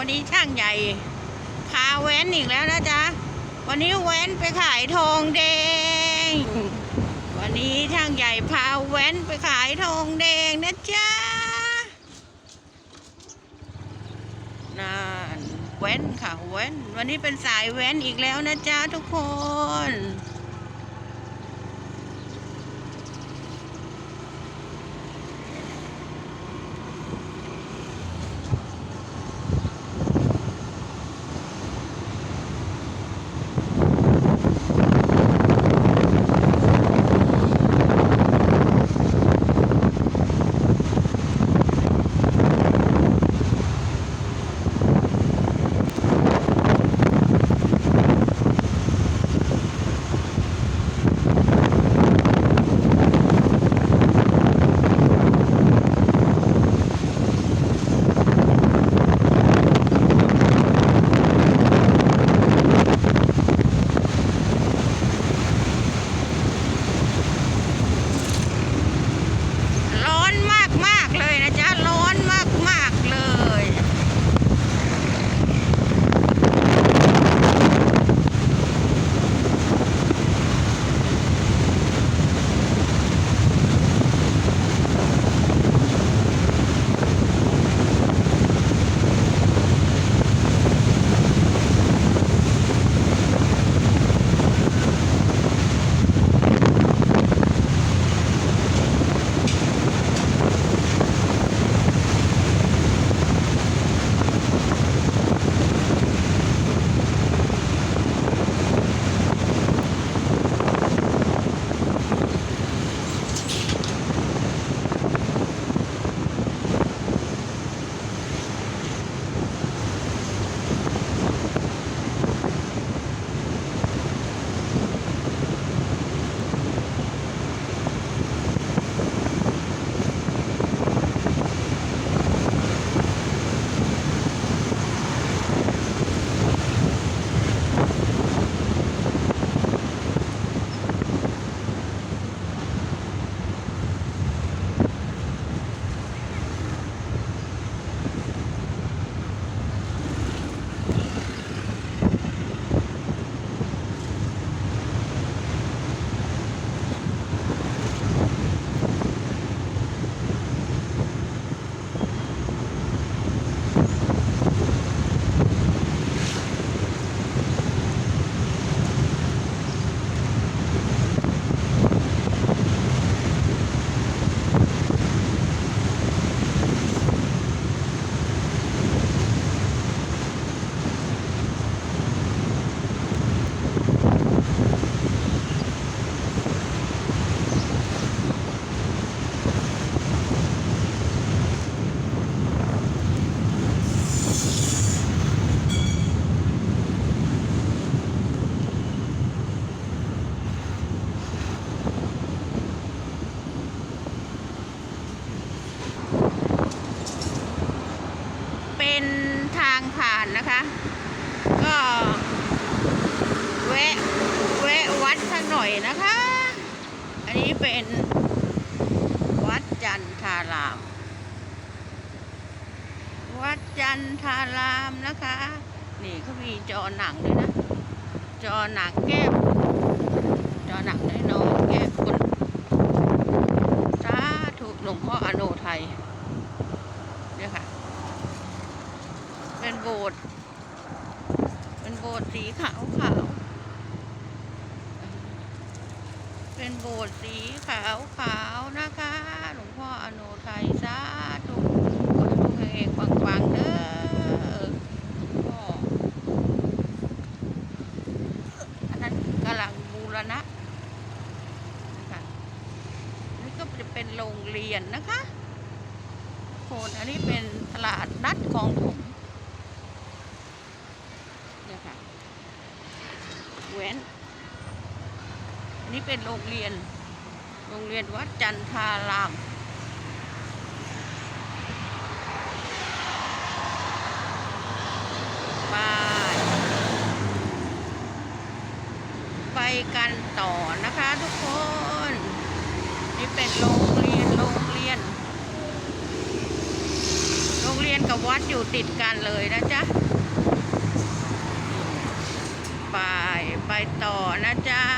วันนี้ช่างใหญ่พาแว้นอีกแล้วนะจ๊ะ วันนี้แว้นไปขายทองแดง วันนี้ช่างใหญ่พาแว้นไปขายทองแดงนะจ๊ะนั่นแว้นค่ะแว้น วันนี้เป็นสายแว้นอีกแล้วนะจ๊ะทุกคน นะคะ ก็แวะแวะวัดสักหน่อยนะคะ อันนี้เป็นวัดจันทาราม วัดจันทารามนะคะ นี่เขามีจอหนังด้วยนะ จอหนังแก้บนจอหนังน้อยๆแก้บนสาธุหลวงพ่ออโนไทยเนี่ยค่ะ เป็นโบสถ์ เป็นโบ สถ์สีขาวขาวๆเป็นโบสถ์สีขาวขาวๆนะคะ หลวงพ่ออนไทยสาธุขอให้ลูกเฮงๆปังๆเด้อพ่ออันนั้นกำลังบูรณะนะคะนี่ก็จะเป็นโรงเรียนนะคะโคนอันนี้เป็นตลาดนัดคลองถม นี่ยค่ะแหวนอันนี้เป็นโรงเรียน โรงเรียนวัดจันทารามไปไปกันต่อนะคะทุกคน นี่เป็นโรงเรียนโรงเรียน โรงเรียนกับวัดอยู่ติดกันเลยนะจ๊ะ ไปไปต่อ นะจ๊ะ